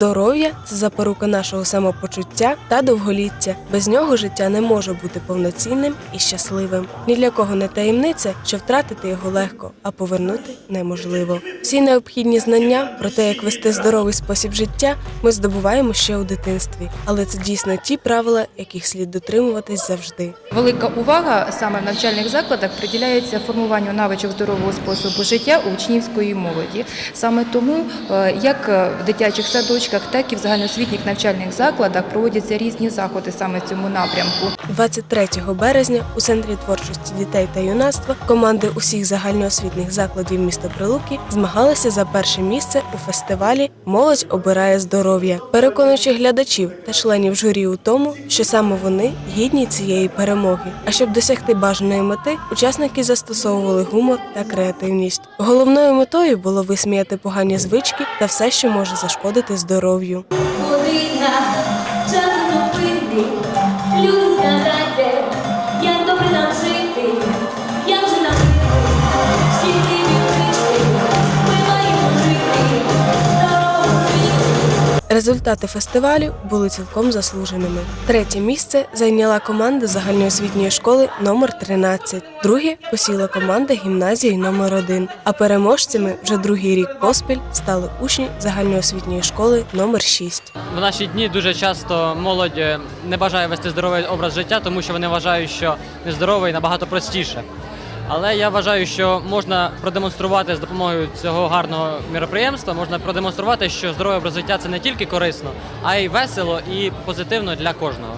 Здоров'я це запорука нашого самопочуття та довголіття. Без нього життя не може бути повноцінним і щасливим. Ні для кого не таємниця, що втратити його легко, а повернути неможливо. Всі необхідні знання про те, як вести здоровий спосіб життя, ми здобуваємо ще у дитинстві, але це дійсно ті правила, яких слід дотримуватись завжди. Велика увага саме в навчальних закладах приділяється формуванню навичок здорового способу життя учнівської молоді. Саме тому, е, як в дитячих садочках, так і в загальноосвітніх навчальних закладах проводяться різні заходи саме в цьому напрямку. 23 березня у центрі творчості дітей та юнацтва команди усіх загальноосвітніх закладів міста Прилуки змагалися за перше місце у фестивалі Молодь обирає здоров'я, переконуючи глядачів та членів журі у тому, що саме вони гідні цієї перемоги. А щоб досягти бажаної мети, учасники застосовували гумор та креативність. Головною метою було висміяти погані звички та все, що може зашкодити здоров'ю. Година час зупинний, Результати фестивалю були цілком заслуженими. Третє місце зайняла команда загальноосвітньої школи номер 13 Друге посіла команда гімназії номер 1 А переможцями вже другий рік поспіль стали учні загальноосвітньої школи номер 6 В наші дні дуже часто молодь е, не бажає вести здоровий образ життя, тому що вони вважають, що нездоровий набагато простіше. Але я вважаю, що можна продемонструвати з допомогою цього гарного міроприємства, можна продемонструвати, що здоровий розвиття це не тільки корисно, а й весело і позитивно для кожного.